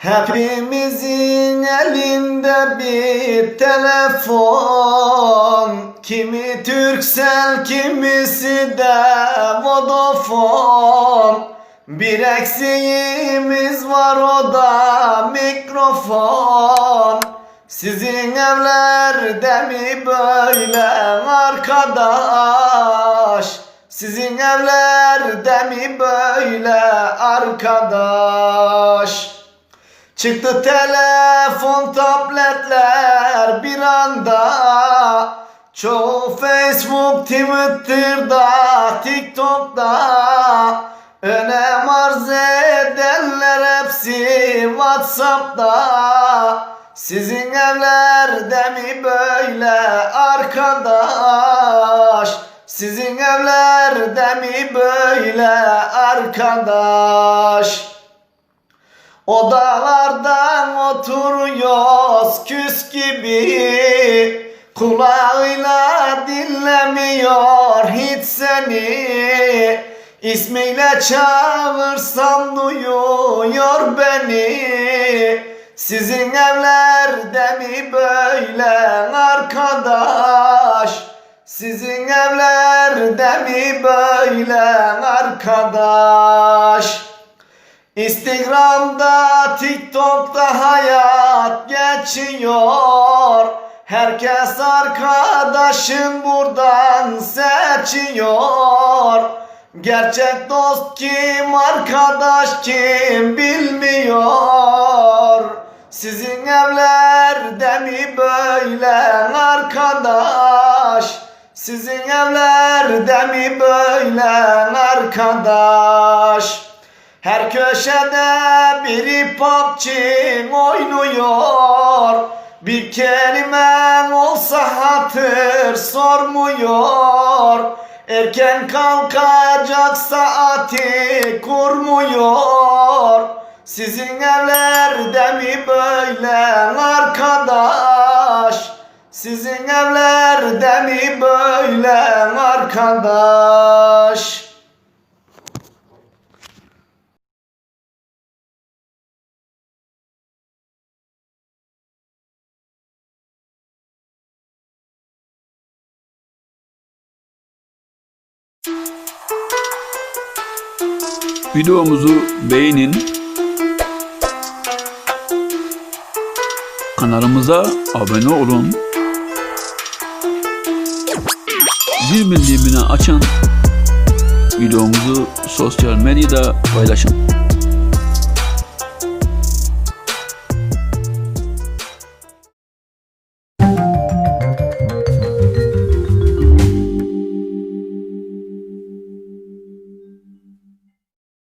Hepimizin elinde bir telefon. Kimi Türksel kimisi de Vodafone. Bir eksiğimiz var o da mikrofon. Sizin evlerde mi böyle arkadaş? Sizin evlerde mi böyle arkadaş Çıktı telefon tabletler bir anda. Çoğu Facebook, Twitter'da, TikTok'ta. Önem arz edenler hepsi Whatsapp'ta. Sizin evlerde mi böyle arkadaş? Sizin evlerde mi böyle arkadaş Odalardan oturuyoruz küs gibi. Kulağıyla dinlemiyor hiç seni. İsmiyle çağırsam duyuyor beni. Sizin evlerde mi böyle arkadaş? Sizin evlerde mi böyle arkadaş Instagram'da, TikTok'ta hayat geçiyor. Herkes arkadaşın buradan seçiyor. Gerçek dost kim, arkadaş kim bilmiyor. Sizin evlerde mi böyle arkadaş? Sizin evlerde mi böyle arkadaş? Her köşede biri PUBG oynuyor. Bir kelime olsa hatır sormuyor. Erken kalkacak saati kurmuyor. Sizin evlerde mi böyle arkadaş? Sizin evlerde mi böyle arkadaş Videomuzu beğenin. Kanalımıza abone olun. Zil bildirimini açın. Videomuzu sosyal medyada paylaşın.